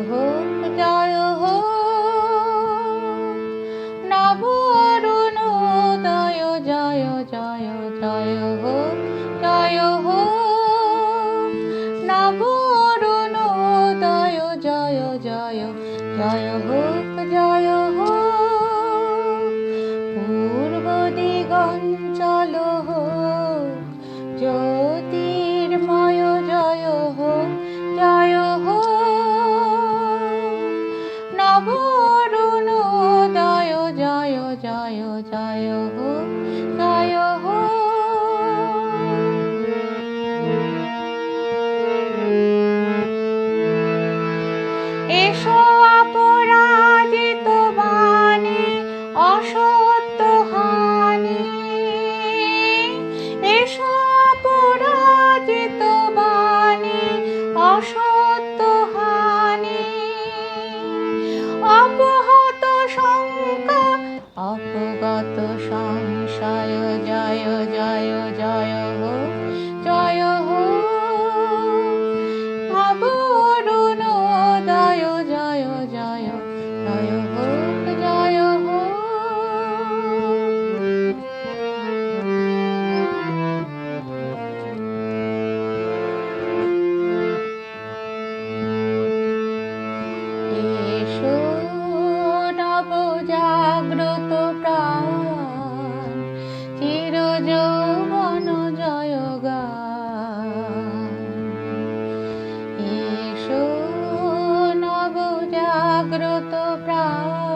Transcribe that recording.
হোক জয় হোক নব অরুণোদয় জয় জয় জয় হোক জয় হোক নব অরুণোদয় জয় জয় জয় হোক জয় হোক জয় জয় হো জয় হো এসো অপরাজিত বাণী অসত্য হানি এসো অপরাজিত বাণী অসত্য সংশয় জয় জয় জয় 거야.